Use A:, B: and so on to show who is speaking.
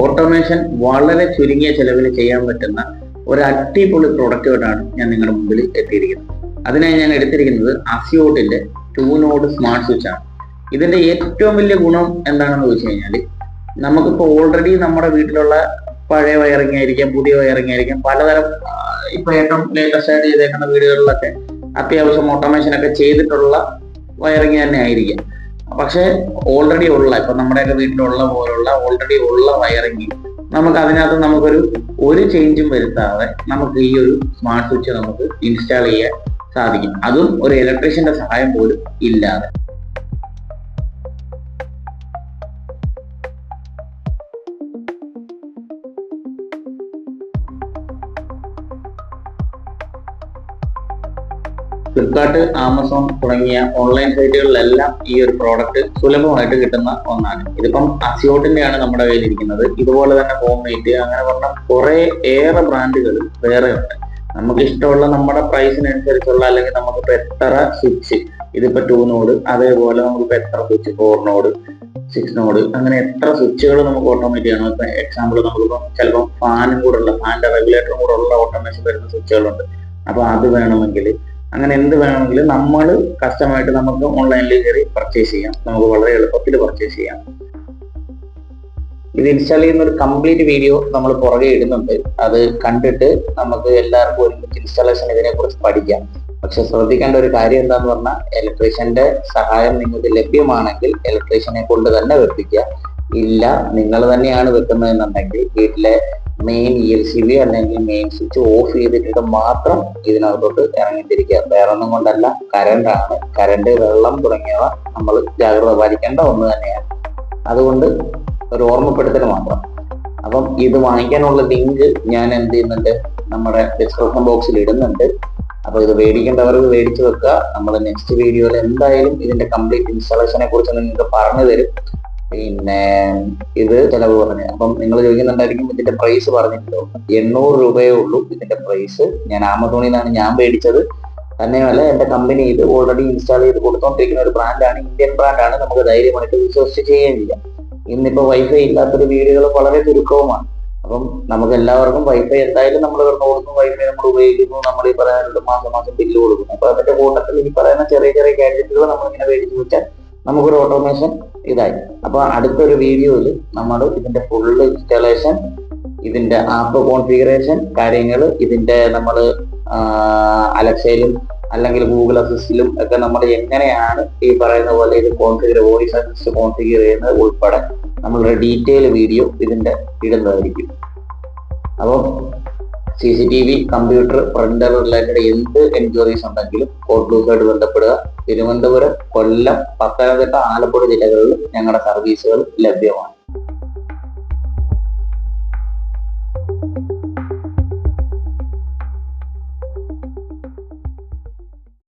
A: Automation വളരെ ചുരുങ്ങിയ ചെലവിൽ ചെയ്യാൻ പറ്റുന്ന ഒരു അടിപൊളി പ്രൊഡക്റ്റുമായിട്ടാണ് ഞാൻ നിങ്ങളുടെ മുമ്പിൽ എത്തിയിരിക്കുന്നത്. അതിനായി ഞാൻ എടുത്തിരിക്കുന്നത് അസിയോട്ടിന്റെ ടൂ നോഡ് സ്മാർട്ട് സ്വിച്ച് ആണ്. ഇതിന്റെ ഏറ്റവും വലിയ ഗുണം എന്താണെന്ന് ചോദിച്ചു കഴിഞ്ഞാൽ നമുക്കിപ്പോൾ ഓൾറെഡി നമ്മുടെ വീട്ടിലുള്ള പഴയ വയറിംഗ് ആയിരിക്കാം പുതിയ വയറിംഗ് ആയിരിക്കാം പലതരം ഇപ്പൊ ഏറ്റവും ലേറ്റസ്റ്റ് ആയിട്ട് ചെയ്തേക്കുന്ന വീടുകളിലൊക്കെ അത്യാവശ്യം ഓട്ടോമേഷൻ ഒക്കെ ചെയ്തിട്ടുള്ള വയറിംഗ് തന്നെ ആയിരിക്കാം. പക്ഷെ ഓൾറെഡി ഉള്ള ഇപ്പൊ നമ്മുടെയൊക്കെ വീട്ടിലുള്ള പോലുള്ള ഓൾറെഡി ഉള്ള വയറിംഗ് നമുക്ക് അതിനകത്ത് നമുക്കൊരു ഒരു ചേഞ്ചും വരുത്താതെ നമുക്ക് ഈ ഒരു സ്മാർട്ട് സ്വിച്ച് നമുക്ക് ഇൻസ്റ്റാൾ ചെയ്യാൻ സാധിക്കും. അതും ഒരു ഇലക്ട്രീഷ്യന്റെ സഹായം പോലും ഇല്ലാതെ. ഫ്ലിപ്കാർട്ട് ആമസോൺ തുടങ്ങിയ ഓൺലൈൻ സൈറ്റുകളിലെല്ലാം ഈ ഒരു പ്രോഡക്റ്റ് സുലഭമായിട്ട് കിട്ടുന്ന ഒന്നാണ്. ഇതിപ്പം അസിയോട്ടിന്റെയാണ് നമ്മുടെ കയ്യിൽ ഇരിക്കുന്നത് ഇതുപോലെ തന്നെ ഹോം മെയ്റ്റ് അങ്ങനെ പറഞ്ഞ കുറെ ഏറെ ബ്രാൻഡുകൾ വേറെ ഉണ്ട്. നമുക്ക് ഇഷ്ടമുള്ള നമ്മുടെ പ്രൈസിനനുസരിച്ചുള്ള അല്ലെങ്കിൽ നമുക്കിപ്പോ എത്ര സ്വിച്ച് ഇതിപ്പോ ടു നോഡ് അതേപോലെ നമുക്കിപ്പോ എത്ര switch four node six node അങ്ങനെ എത്ര സ്വിച്ചുകൾ നമുക്ക് ഓട്ടോമേറ്റ് ചെയ്യണം ഇപ്പൊ എക്സാമ്പിൾ നമുക്കിപ്പം ചിലപ്പോൾ ഫാനും കൂടെ ഉള്ള ഫാനിന്റെ റെഗുലേറ്ററും കൂടെ ഉള്ള ഓട്ടോമേഷൻ വരുന്ന സ്വിച്ചുകളുണ്ട് അപ്പൊ അത് വേണമെങ്കിൽ അങ്ങനെ എന്ത് വേണമെങ്കിലും നമ്മൾ കസ്റ്റമായിട്ട് നമുക്ക് ഓൺലൈനിൽ കയറി പർച്ചേസ് ചെയ്യാം. നമുക്ക് വളരെ എളുപ്പത്തിൽ പർച്ചേസ് ചെയ്യാം. ഇത് ഇൻസ്റ്റാൾ ചെയ്യുന്ന ഒരു കംപ്ലീറ്റ് വീഡിയോ നമ്മൾ പുറകെ ഇടുന്നുണ്ട്. അത് കണ്ടിട്ട് നമുക്ക് എല്ലാവർക്കും ഒരുമിച്ച് ഇൻസ്റ്റാളേഷൻ ഇതിനെ കുറിച്ച് പഠിക്കാം. പക്ഷെ ശ്രദ്ധിക്കേണ്ട ഒരു കാര്യം എന്താന്ന് പറഞ്ഞാൽ ഇലക്ട്രീഷ്യന്റെ സഹായം നിങ്ങൾക്ക് ലഭ്യമാണെങ്കിൽ ഇലക്ട്രീഷ്യനെ കൊണ്ട് തന്നെ വെപ്പിക്കുക. ഇല്ല നിങ്ങൾ തന്നെയാണ് വെക്കുന്നതെന്നുണ്ടെങ്കിൽ വീട്ടിലെ main E L C B അല്ലെങ്കിൽ മെയിൻ സ്വിച്ച് ഓഫ് ചെയ്തിട്ട് മാത്രം ഇതിനകത്തോട്ട് ഇറങ്ങിത്തിരിക്കുക. വേറെ ഒന്നും കൊണ്ടല്ല. കരണ്ട് ആണ്. കരണ്ട് വെള്ളം തുടങ്ങിയവ നമ്മൾ ജാഗ്രത പാലിക്കേണ്ട ഒന്ന് തന്നെയാണ്. അതുകൊണ്ട് ഒരു ഓർമ്മപ്പെടുത്തൽ മാത്രം. അപ്പം ഇത് വാങ്ങിക്കാനുള്ള ലിങ്ക് ഞാൻ എന്ത് ചെയ്യുന്നുണ്ട്? നമ്മുടെ ഡിസ്ക്രിപ്ഷൻ ബോക്സിൽ ഇടുന്നുണ്ട്. അപ്പൊ ഇത് മേടിക്കേണ്ടവർക്ക് മേടിച്ചു വെക്കുക. നമ്മൾ നെക്സ്റ്റ് വീഡിയോയിൽ എന്തായാലും ഇതിന്റെ കംപ്ലീറ്റ് ഇൻസ്റ്റാളേഷനെ കുറിച്ച് നിങ്ങൾക്ക് പറഞ്ഞു തരും പിന്നെ ഇത് ചെലവ് പറഞ്ഞു അപ്പം നിങ്ങൾ ചോദിക്കുന്നുണ്ടായിരിക്കും ഇതിന്റെ പ്രൈസ് പറഞ്ഞിട്ടുണ്ടോ? എണ്ണൂറ് രൂപയേ ഉള്ളൂ ഇതിന്റെ പ്രൈസ് ഞാൻ ആമസോണിൽ നിന്നാണ് ഞാൻ മേടിച്ചത്. തന്നെയുമല്ല എന്റെ കമ്പനി ഇത് ഓൾറെഡി ഇൻസ്റ്റാൾ ചെയ്ത് കൊടുത്തോണ്ടിരിക്കുന്ന ഒരു ബ്രാൻഡാണ് ഇന്ത്യൻ ബ്രാൻഡാണ് നമുക്ക് ധൈര്യമായിട്ട് വിശ്വസിച്ച് ചെയ്യുകയും ചെയ്യാം. ഇന്നിപ്പോ വൈഫൈ ഇല്ലാത്തൊരു വീടുകൾ വളരെ ചുരുക്കവുമാണ്. അപ്പം നമുക്ക് എല്ലാവർക്കും വൈഫൈ എന്തായാലും നമ്മൾ ഇവിടുന്ന് കൊടുക്കും. വൈഫൈ നമ്മൾ ഉപയോഗിക്കുന്നു. നമ്മൾ ഈ പറയാനുള്ള മാസം മാസം ബില്ല് കൊടുക്കുന്നു. അപ്പൊ അതിന്റെ കൂട്ടത്തിൽ ഈ പറയുന്ന ചെറിയ ചെറിയ ഗാഡ്ജറ്റുകൾ നമ്മൾ ഇങ്ങനെ മേടിച്ചു വെച്ചാൽ നമുക്കൊരു ഓട്ടോമേഷൻ ഇതായി. അപ്പൊ അടുത്തൊരു വീഡിയോയിൽ നമ്മൾ ഇതിന്റെ ഫുൾ ഇൻസ്റ്റാളേഷൻ ഇതിന്റെ ആപ്പ് കോൺഫിഗറേഷൻ കാര്യങ്ങൾ ഇതിന്റെ നമ്മൾ അലക്സയിലും അല്ലെങ്കിൽ ഗൂഗിൾ അസിസ്റ്റിലും ഒക്കെ നമ്മൾ എങ്ങനെയാണ് ഈ പറയുന്ന പോലെ ഇത് കോൺഫിഗർ വോയിസ് അസിസ്റ്റ് കോൺഫിഗർ ചെയ്യുന്നത് ഉൾപ്പെടെ നമ്മളൊരു ഡീറ്റെയിൽ വീഡിയോ ഇതിന്റെ ഇടുന്നതായിരിക്കും. അപ്പം C C T V computer printer related എന്ത് എൻക്വയറീസ് ഉണ്ടെങ്കിലും കോഡ് ബന്ധപ്പെടുക. തിരുവനന്തപുരം കൊല്ലം പത്തനംതിട്ട ആലപ്പുഴ ജില്ലകളിൽ ഞങ്ങളുടെ സർവീസുകൾ ലഭ്യമാണ്.